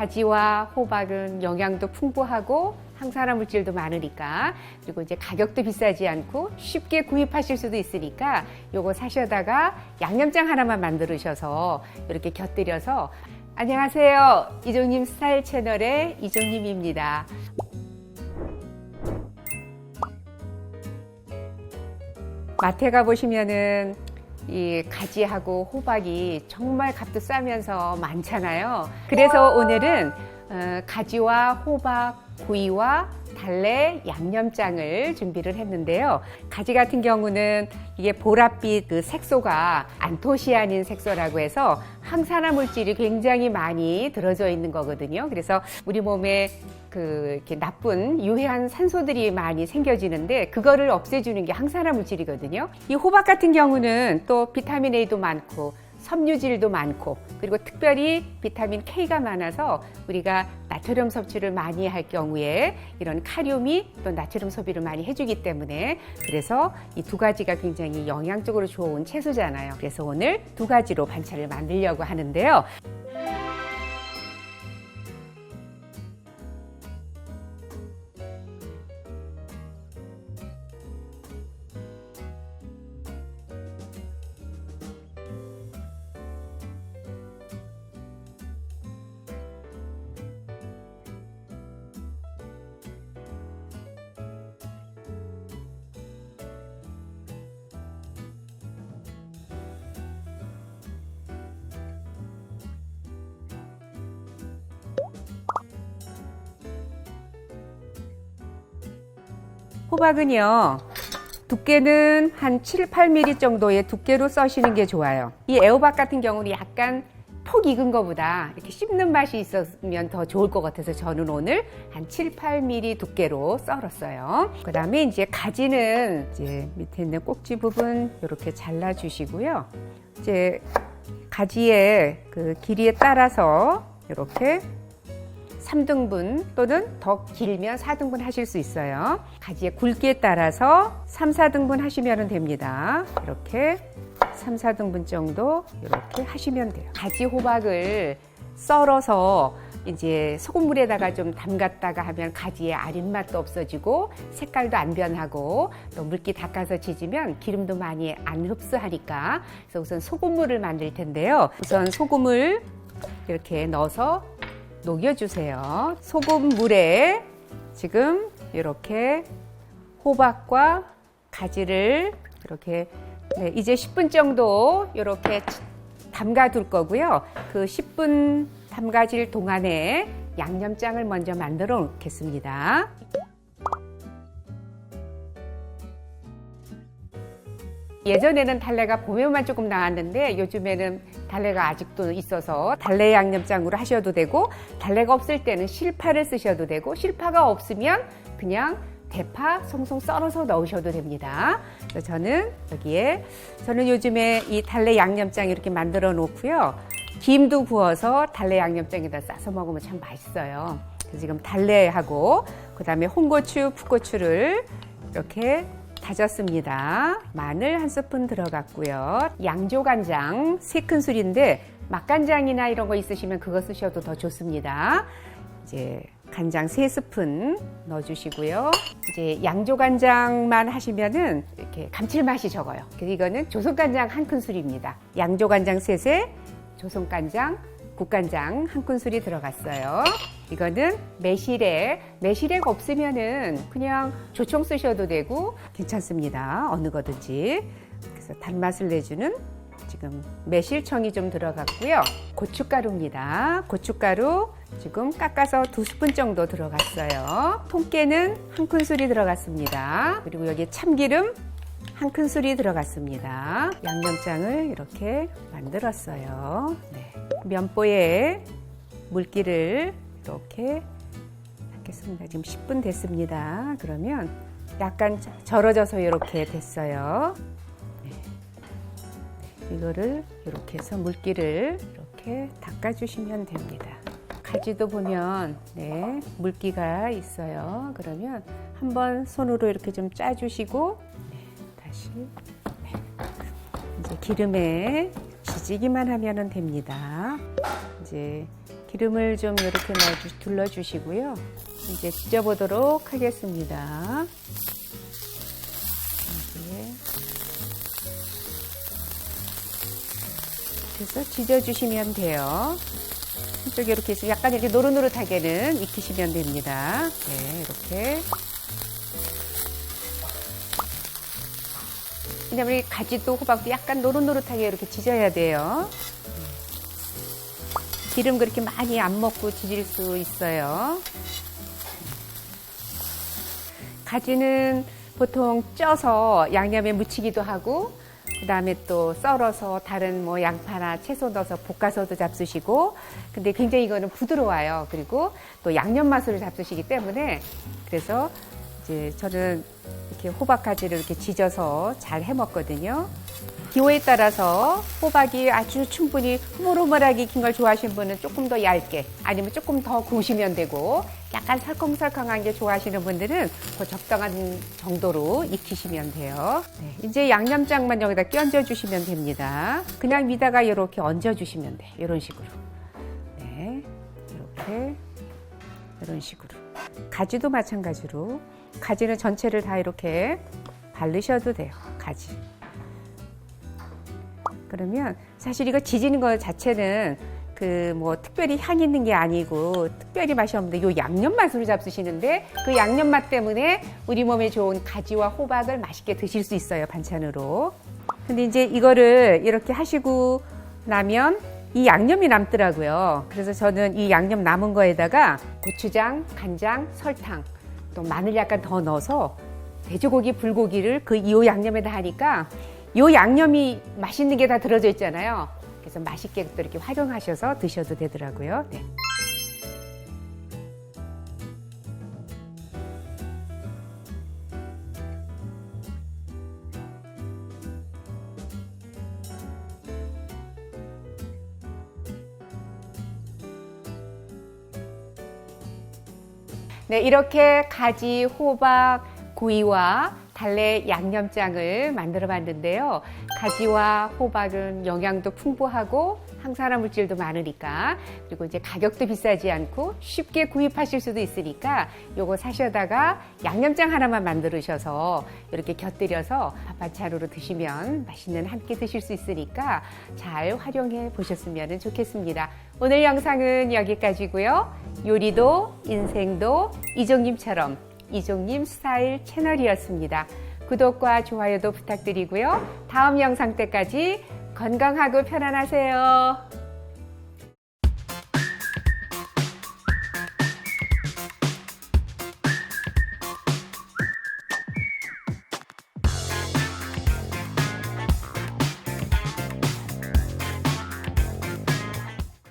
가지와 호박은 영양도 풍부하고 항산화 물질도 많으니까 그리고 이제 가격도 비싸지 않고 쉽게 구입하실 수도 있으니까 요거 사셔다가 양념장 하나만 만들으셔서 이렇게 곁들여서 안녕하세요. 이종님 스타일 채널의 이종님입니다. 마트에 가 보시면은 이 가지하고 호박이 정말 값도 싸면서 많잖아요. 그래서 오늘은 어, 가지와 호박, 구이와 달래 양념장을 준비를 했는데요. 가지 같은 경우는 이게 보랏빛 그 색소가 안토시아닌 색소라고 해서 항산화 물질이 굉장히 많이 들어져 있는 거거든요. 그래서 우리 몸에 그 이렇게 나쁜 유해한 산소들이 많이 생겨지는데 그거를 없애주는 게 항산화 물질이거든요. 이 호박 같은 경우는 또 비타민 A도 많고 섬유질도 많고 그리고 특별히 비타민 K가 많아서 우리가 나트륨 섭취를 많이 할 경우에 이런 카륨이 또 나트륨 소비를 많이 해주기 때문에 그래서 이 두 가지가 굉장히 영양적으로 좋은 채소잖아요. 그래서 오늘 두 가지로 반찬을 만들려고 하는데요. 호박은요. 두께는 한 7, 8mm 정도의 두께로 써시는 게 좋아요. 이 애호박 같은 경우는 약간 폭 익은 것보다 이렇게 씹는 맛이 있었으면 더 좋을 것 같아서 저는 오늘 한 7, 8mm 두께로 썰었어요. 그 다음에 이제 가지는 이제 밑에 있는 꼭지 부분 이렇게 잘라주시고요. 이제 가지의 그 길이에 따라서 이렇게 3등분 또는 더 길면 4등분 하실 수 있어요. 가지의 굵기에 따라서 3, 4등분 하시면 됩니다. 이렇게 3, 4등분 정도 이렇게 하시면 돼요. 가지 호박을 썰어서 이제 소금물에다가 좀 담갔다가 하면 가지의 아린 맛도 없어지고 색깔도 안 변하고 또 물기 닦아서 지지면 기름도 많이 안 흡수하니까 그래서 우선 소금물을 만들 텐데요. 우선 소금을 이렇게 넣어서 녹여주세요. 소금 물에 지금 이렇게 호박과 가지를 이렇게 네, 이제 10분 정도 이렇게 담가 둘 거고요. 그 10분 담가질 동안에 양념장을 먼저 만들어 놓겠습니다. 예전에는 달래가 봄에만 조금 나왔는데 요즘에는 달래가 아직도 있어서 달래 양념장으로 하셔도 되고 달래가 없을 때는 실파를 쓰셔도 되고 실파가 없으면 그냥 대파 송송 썰어서 넣으셔도 됩니다. 그래서 저는 여기에 저는 요즘에 이 달래 양념장 이렇게 만들어 놓고요. 김도 부어서 달래 양념장에다 싸서 먹으면 참 맛있어요. 그래서 지금 달래하고 그다음에 홍고추, 풋고추를 이렇게 다졌습니다. 마늘 한 스푼 들어갔고요. 양조간장 세 큰술인데 맛간장이나 이런 거 있으시면 그거 쓰셔도 더 좋습니다. 이제 간장 세 스푼 넣어주시고요. 이제 양조간장만 하시면은 이렇게 감칠맛이 적어요. 그래서 이거는 조선간장 한 큰술입니다. 양조간장 셋에 조선간장, 국간장 한 큰술이 들어갔어요. 이거는 매실액, 매실액 없으면은 그냥 조청 쓰셔도 되고 괜찮습니다. 어느 거든지. 그래서 단맛을 내주는 지금 매실청이 좀 들어갔고요. 고춧가루입니다. 고춧가루 지금 깎아서 두 스푼 정도 들어갔어요. 통깨는 한 큰술이 들어갔습니다. 그리고 여기 참기름 한 큰술이 들어갔습니다. 양념장을 이렇게 만들었어요. 네. 면보에 물기를 이렇게 넣겠습니다. 지금 10분 됐습니다. 그러면 약간 절어져서 이렇게 됐어요. 네. 이거를 이렇게 해서 물기를 이렇게 닦아주시면 됩니다. 가지도 보면 네, 물기가 있어요. 그러면 한번 손으로 이렇게 좀 짜주시고 네, 다시 네. 이제 기름에 지지기만 하면 됩니다. 이제 기름을 좀 이렇게 넣어주, 둘러주시고요. 이제 지져보도록 하겠습니다. 여기에. 그래서 지져주시면 돼요. 한쪽에 이렇게 해서 약간 이렇게 노릇노릇하게는 익히시면 됩니다. 네, 이렇게. 왜냐면 이 가지도 호박도 약간 노릇노릇하게 이렇게 지져야 돼요. 기름 그렇게 많이 안 먹고 지질 수 있어요. 가지는 보통 쪄서 양념에 무치기도 하고 그다음에 또 썰어서 다른 뭐 양파나 채소 넣어서 볶아서도 잡수시고 근데 굉장히 이거는 부드러워요. 그리고 또 양념 맛으로 잡수시기 때문에 그래서 이제 저는 이렇게 호박 가지를 이렇게 지져서 잘 해 먹거든요. 기호에 따라서 호박이 아주 충분히 흐물흐물하게 익힌 걸 좋아하시는 분은 조금 더 얇게 아니면 조금 더 구우시면 되고 약간 설컹설컹한 게 좋아하시는 분들은 그 적당한 정도로 익히시면 돼요. 네, 이제 양념장만 여기다 끼얹어 주시면 됩니다. 그냥 미다가 이렇게 얹어 주시면 돼. 이런 식으로. 네, 이렇게 이런 식으로. 가지도 마찬가지로 가지는 전체를 다 이렇게 바르셔도 돼요. 가지. 그러면 사실 이거 지지는 것 자체는 그 뭐 특별히 향이 있는 게 아니고 특별히 맛이 없는데 요 양념 맛으로 잡수시는데 그 양념 맛 때문에 우리 몸에 좋은 가지와 호박을 맛있게 드실 수 있어요 반찬으로. 근데 이제 이거를 이렇게 하시고 나면 이 양념이 남더라고요. 그래서 저는 이 양념 남은 거에다가 고추장, 간장, 설탕, 또 마늘 약간 더 넣어서 돼지고기, 불고기를 그 이 양념에다 하니까 요 양념이 맛있는 게 다 들어져 있잖아요. 그래서 맛있게 또 이렇게 활용하셔서 드셔도 되더라고요. 네. 네, 이렇게 가지, 호박, 구이와 달래 양념장을 만들어 봤는데요. 가지와 호박은 영양도 풍부하고 항산화 물질도 많으니까 그리고 이제 가격도 비싸지 않고 쉽게 구입하실 수도 있으니까 요거 사셔다가 양념장 하나만 만들으셔서 이렇게 곁들여서 밥 반찬으로 드시면 맛있는 한 끼 드실 수 있으니까 잘 활용해 보셨으면 좋겠습니다. 오늘 영상은 여기까지고요. 요리도 인생도 이종님처럼 이종님 스타일 채널이었습니다. 구독과 좋아요도 부탁드리고요. 다음 영상 때까지 건강하고 편안하세요.